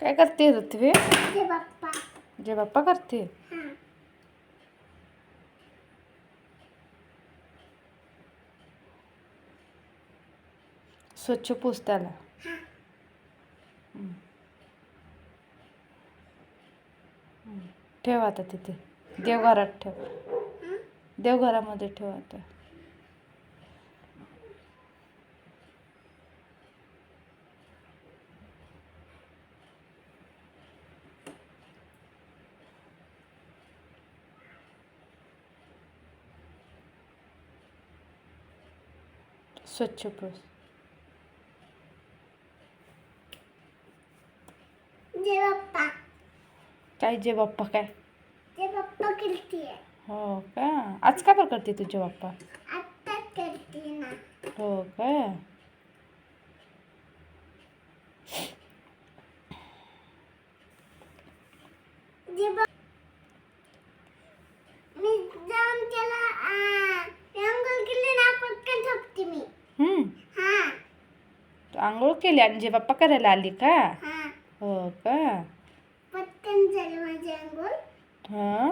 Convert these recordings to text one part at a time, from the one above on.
काय करते ऋत्वी? जे बाप्पा. करते स्वच्छ पुस त्याला हम्म. हम्म. ठेव आता तिथे. देवघरात ठेव? देवघरामध्ये ठेव आता. स्वच्छ बाप्पा. काय जे बाप्पा काय? जे बाप्पा करते हो का? आज का बरं करते तुझे बाप्पा? आत्ताच करते ना. हो का जे बाप मी जाऊन त्याला आ, रंगोळी केली ना पटकन झोपते मी हम्म हा तू आंघोळ केली आणि जे बाप्पा करायला आली का? हा. का? पटकन झाली माझी हां.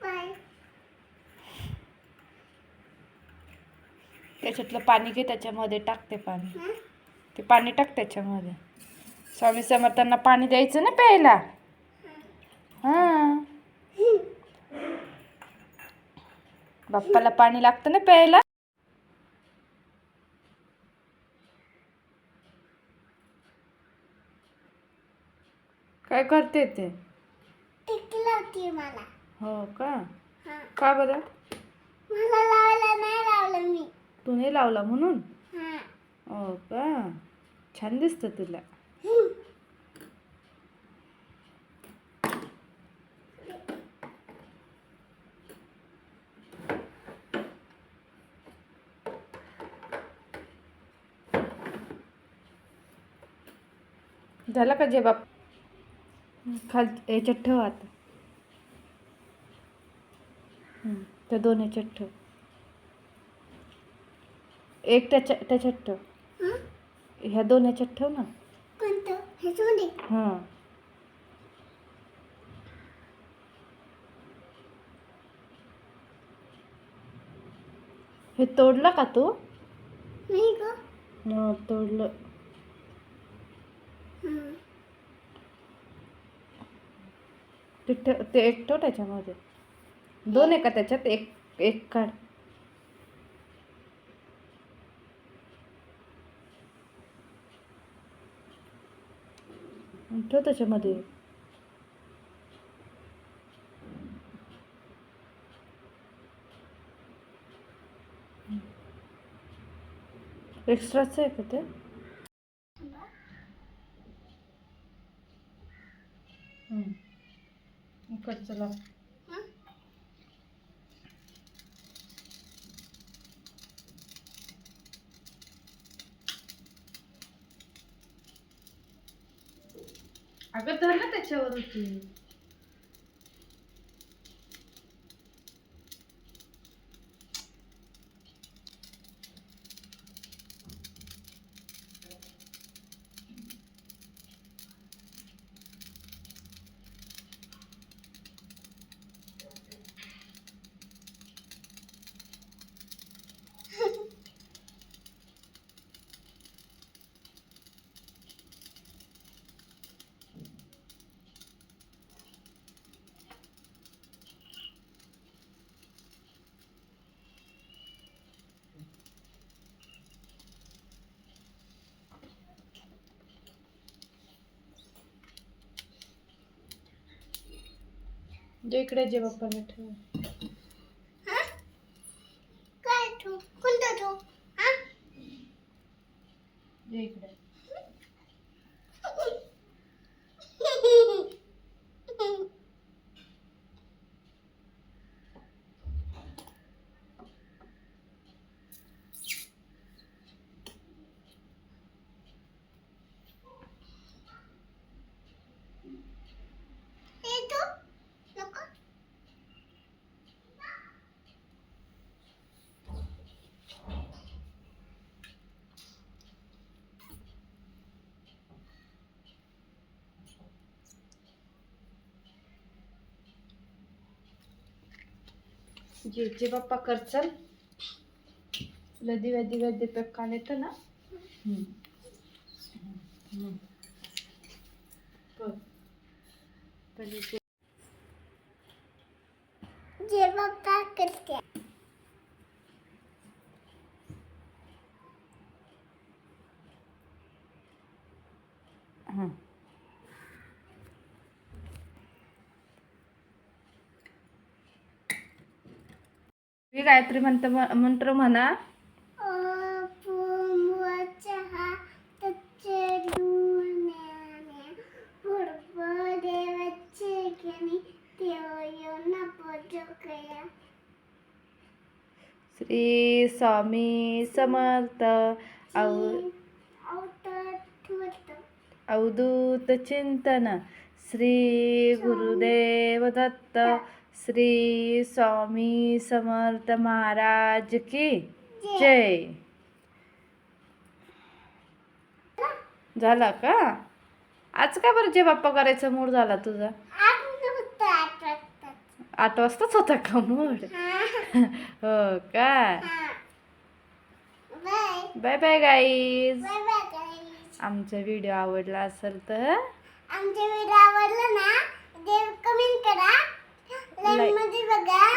बाय. त्याच्यातलं पाणी घे त्याच्यामध्ये टाकते पाणी? ते पाणी टाक त्याच्यामध्ये. स्वामी समर्थांना पाणी द्यायचं ना प्यायला? हां. बाप्पाला पाणी लागतं ना प्यायला? काय करते ते? मला. हो का? हा. का बरं? मला नाही लावलं मी. तू नाही लावला म्हणून? हा. हो का? छान दिसतं तुला. झालं का जे बाप खाल याच्यात ठेव आता. त्या दोन याच्यात ठेव. एक त्याच्या त्याच्यात ठेव. हं? ह्या दोन याच्यात ठेव ना. कोणतं? हे हां. हे तोडलं का तू? नाही तोडलं हं. ते ठेव ते एक ठेव त्याच्यामध्ये. दोन एका त्याच्यात एक एक काढ. ठेव त्याच्यामध्ये. एक्स्ट्राचं आहे का ते? इकडचं लाव? अगं धर ना त्याच्यावर होती जे इकडे जे बाप्पाने ठेव. हं? काय तू कोणता हा? जे इकडे हे तू जे जे बाप्पा करचल तुला दिव्या दिव्या दीपक कान येतं ना? जे बाप्पा करते मी गायत्री मंत्र मंत्र म्हणा. श्री स्वामी समर्थ अवधूत चिंतन श्री गुरुदेव दत्त श्री स्वामी समर्थ महाराज की जय. झाला का? आज का बरं जे बाप्पा करायचा मूड झाला तुझा? आठ वाजताच. होता का मूड? हो. का? बाय. Bye guys. आमचा व्हिडिओ आवडला असेल तर? आमच्या व्हिडिओ आवडला ना देव कमेंट करा.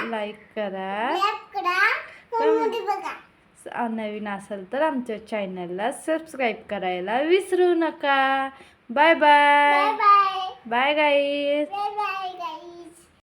लाईक करा. नवीन असेल तर आमच्या चॅनलला सबस्क्राईब करायला विसरू नका. Bye bye bye guys bye